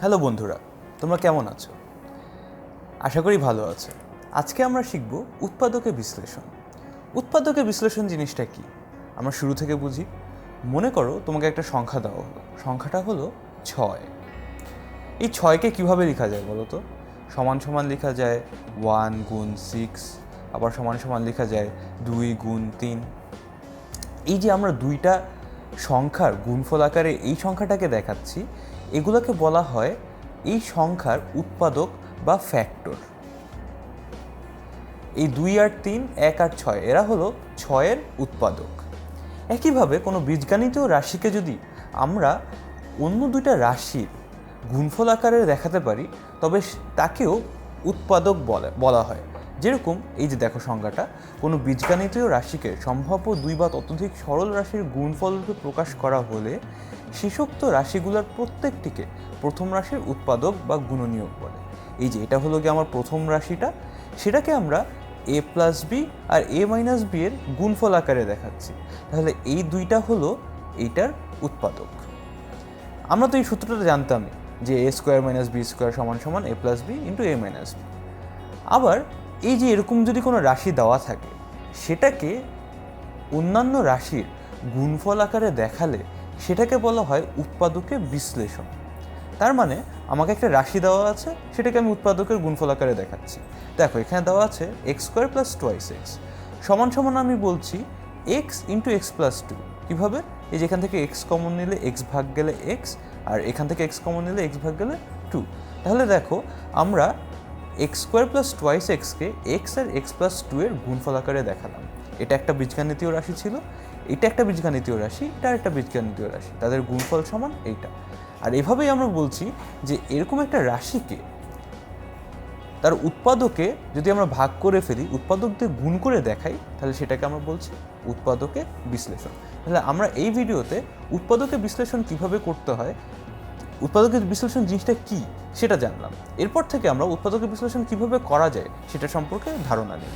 Hello বন্ধুরা, তোমরা কেমন আছো? আশা করি ভালো আছো। আজকে আমরা শিখব উৎপাদকে বিশ্লেষণ। উৎপাদকে বিশ্লেষণ জিনিসটা কি? আমরা শুরু থেকে বুঝি। মনে করো তোমাকে একটা সংখ্যা দেওয়া হলো। সংখ্যাটা হলো ছয়। এই ছয়কে কীভাবে লেখা যায় বলো তো? সমান সমান লেখা যায় ওয়ান গুণ সিক্স, আবার সমান সমান লেখা যায় দুই গুণ তিন। এই যে আমরা দুইটা সংখ্যার গুণফল আকারে এই সংখ্যাটাকে দেখাচ্ছি এগুলোকে বলা হয় এই সংখ্যার উৎপাদক বা ফ্যাক্টর এই দুই আর তিন, এক আর ছয়, এরা হলো ছয়ের উৎপাদক। একইভাবে কোনো বীজগাণিতীয় রাশিকে যদি আমরা অন্য দুইটা রাশির গুণফল আকারে দেখাতে পারি, তবে তাকেও উৎপাদক বলে, বলা হয়। যেরকম এই যে দেখো সংজ্ঞাটা, কোনো বীজগাণিতীয় রাশিকে সম্ভাব্য দুই বা ততোধিক সরল রাশির গুণফলকে প্রকাশ করা হলে শেষোক্ত রাশিগুলোর প্রত্যেকটিকে প্রথম রাশির উৎপাদক বা গুণনীয়ক বলে। এই যে এটা হলো কি আমার প্রথম রাশিটা, সেটাকে আমরা এ প্লাস বি আর এ মাইনাস বি এর গুণফল আকারে দেখাচ্ছি। তাহলে এই দুইটা হলো এইটার উৎপাদক। আমরা তো এই সূত্রটা জানতামই যে A square minus B square সমান সমান A plus B into A minus B. আবার এই যে এরকম যদি কোনো রাশি দেওয়া থাকে, সেটাকে অন্যান্য রাশির গুণফল আকারে দেখালে সেটাকে বলা হয় উৎপাদকের বিশ্লেষণ। তার মানে আমাকে একটা রাশি দেওয়া আছে, সেটাকে আমি উৎপাদকের গুণফল আকারে দেখাচ্ছি। দেখো, এখানে দেওয়া আছে X square plus twice X সমান সমান আমি বলছি X into X plus two কীভাবে? এই যেখান থেকে এক্স কমন নিলে এক্স ভাগ গেলে এক্স আর এখান থেকে এক্স কমন নিলে এক্স ভাগ গেলে টু তাহলে দেখো, আমরা এক্স স্কোয়ার প্লাস টোয়াইস এক্সকে এক্স আর এক্স প্লাস টু এর গুণফল আকারে দেখালাম। এটা একটা বীজগাণিতীয় রাশি ছিল। এটা একটা বীজগাণিতীয় রাশি, এটা একটা বীজগাণিতীয় রাশি। তাদের গুণফল সমান এইটা। আর এভাবেই আমরা বলছি যে এরকম একটা রাশিকে তার উৎপাদকে যদি আমরা ভাগ করে ফেলি, উৎপাদকদের গুণ করে দেখাই, তাহলে সেটাকে আমরা বলছি উৎপাদকে বিশ্লেষণ। তাহলে আমরা এই ভিডিওতে উৎপাদকে বিশ্লেষণ কীভাবে করতে হয় উৎপাদকের বিশ্লেষণ জিনিসটা কি সেটা জানলাম। এরপর থেকে আমরা উৎপাদকের বিশ্লেষণ কীভাবে করা যায় সেটা সম্পর্কে ধারণা নেব।